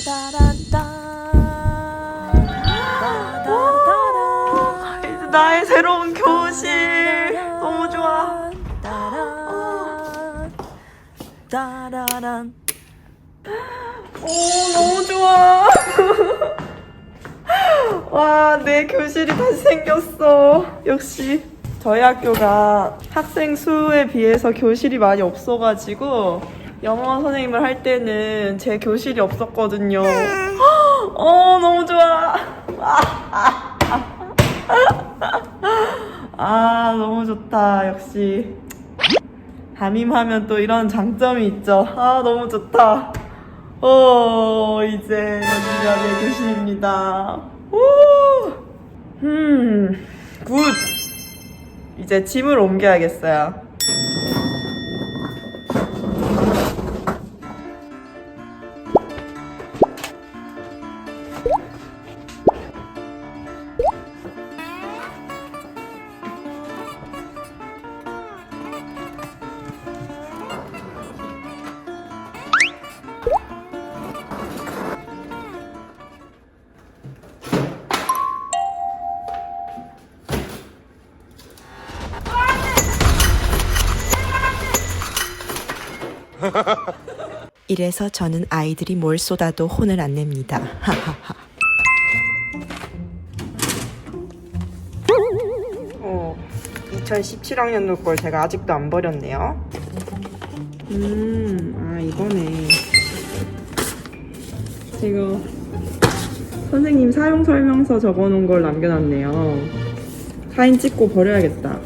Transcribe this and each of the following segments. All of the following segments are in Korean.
이제 나의 새로운 교실 너무 좋아. 따라란 오 너무 좋아. 와, 내 교실이 다시 생겼어. 역시 저희 학교가 학생 수에 비해서 교실이 많이 없어가지고 영어 선생님을 할 때는 제 교실이 없었거든요. 어, 너무 좋아. 아, 너무 좋다. 역시. 담임하면 또 이런 장점이 있죠. 아, 너무 좋다. 어, 이제 여기가 내 교실입니다. 오! 음, 굿! 이제 짐을 옮겨야겠어요. 이래서 저는 아이들이 뭘 쏟아도 혼을 안 냅니다. 어, 2017학년도 걸 제가 아직도 안 버렸네요. 음, 아, 이거네. 이거 선생님 사용 설명서 적어 놓은 걸 남겨놨네요. 사진 찍고 버려야겠다.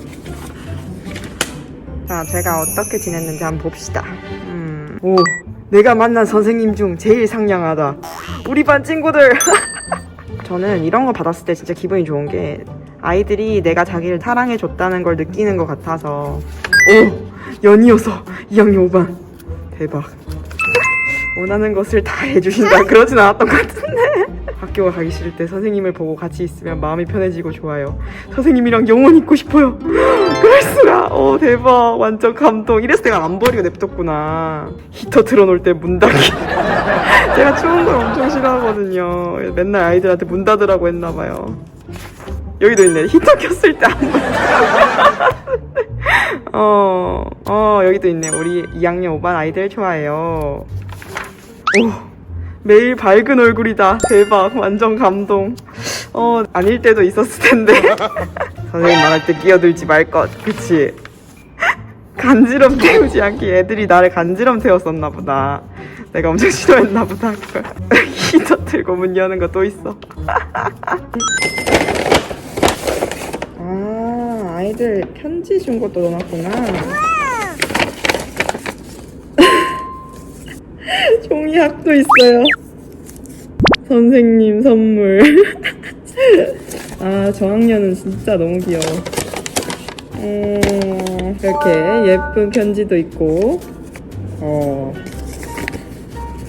자, 제가 어떻게 지냈는지 한번 봅시다. 음, 오, 내가 만난 선생님 중 제일 상냥하다. 우리 반 친구들! 저는 이런 거 받았을 때 진짜 기분이 좋은 게 아이들이 내가 자기를 사랑해줬다는 걸 느끼는 것 같아서. 오! 연이어서 2학년 5반. 대박. 원하는 것을 다 해주신다. 그러진 않았던 것 같은데. 학교가 가기 싫을 때 선생님을 보고 같이 있으면 마음이 편해지고 좋아요. 선생님이랑 영원히 있고 싶어요. 그럴 수가 오 대박 완전 감동 이래서 내가 안 버리고 냅뒀구나 히터 틀어놓을 때 문 닫기 제가 추운 걸 엄청 싫어하거든요 맨날 아이들한테 문 닫으라고 했나봐요 여기도 있네 히터 켰을 때안문 어, 어, 여기도 있네. 우리 2학년 5반 아이들 좋아해요. 오, 매일 밝은 얼굴이다. 대박. 완전 감동. 어, 아닐 때도 있었을 텐데. 선생님 말할 때 끼어들지 말 것. 그치? 간지럼 태우지 않게 애들이 나를 간지럼 태웠었나 보다. 내가 엄청 싫어했나 보다. 히터 틀고 문 여는 거 또 있어. 아, 아이들 편지 준 것도 넣어놨구나. 종이학도 있어요. 선생님 선물. 아, 저학년은 진짜 너무 귀여워. 어, 이렇게 예쁜 편지도 있고, 어,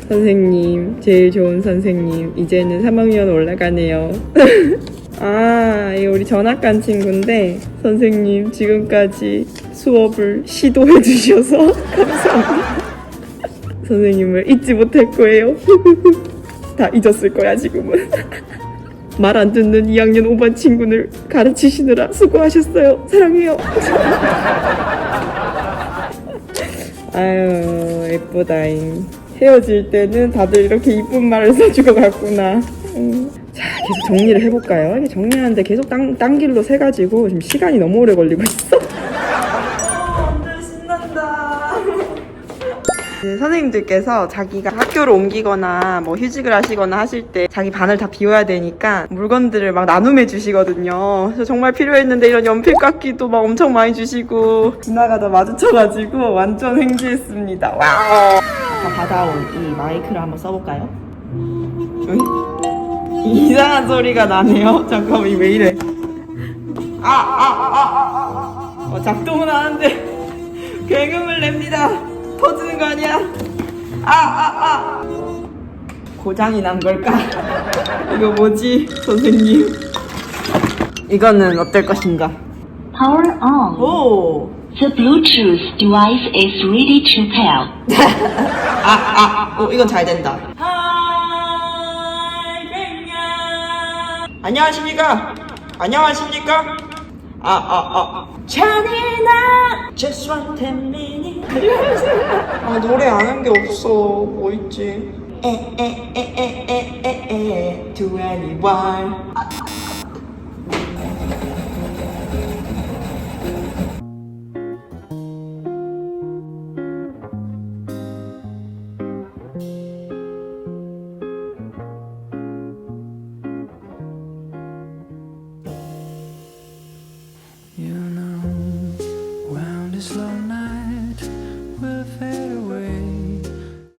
선생님, 제일 좋은 선생님, 이제는 3학년 올라가네요. 아, 이 우리 전학 간 친구인데, 선생님, 지금까지 수업을 시도해 주셔서 감사합니다. 선생님을 잊지 못할 거예요. 다 잊었을 거야, 지금은. 말 안 듣는 2학년 5반 친구를 가르치시느라 수고하셨어요. 사랑해요. 아유, 예쁘다잉. 헤어질 때는 다들 이렇게 이쁜 말을 써주고 갔구나. 음. 자, 계속 정리를 해볼까요? 정리하는데 계속 딴, 딴 길로 새가지고 지금 시간이 너무 오래 걸리고 있어. 네, 선생님들께서 자기가 학교를 옮기거나 뭐 휴직을 하시거나 하실 때 자기 반을 다 비워야 되니까 물건들을 막 나눔해 주시거든요. 그래서 정말 필요했는데 이런 연필 깎기도 막 엄청 많이 주시고 지나가다 마주쳐가지고 완전 행지했습니다. 와우. 아까 받아온 이 마이크를 한번 써볼까요? 응? 이상한 소리가 나네요. 잠깐만 이왜 이래? 아, 아, 아, 아, 아, 아. 어, 작동은 하는데 굉음을 냅니다. 터지는 거 아니야? 아, 아, 아. 고장이 난 걸까? 이거 뭐지, 선생님? 이거는 어떨 것인가? Power on. 오, The Bluetooth device is ready to pair. 아, 아, 오, 이건 잘 된다. 아, 안녕하십니까? 안녕하십니까? 아, 아, 아. 잔인아, just one ten minutes. 아, 노래 아는 게 없어. 뭐 있지? 에에에에에에에 to anyone.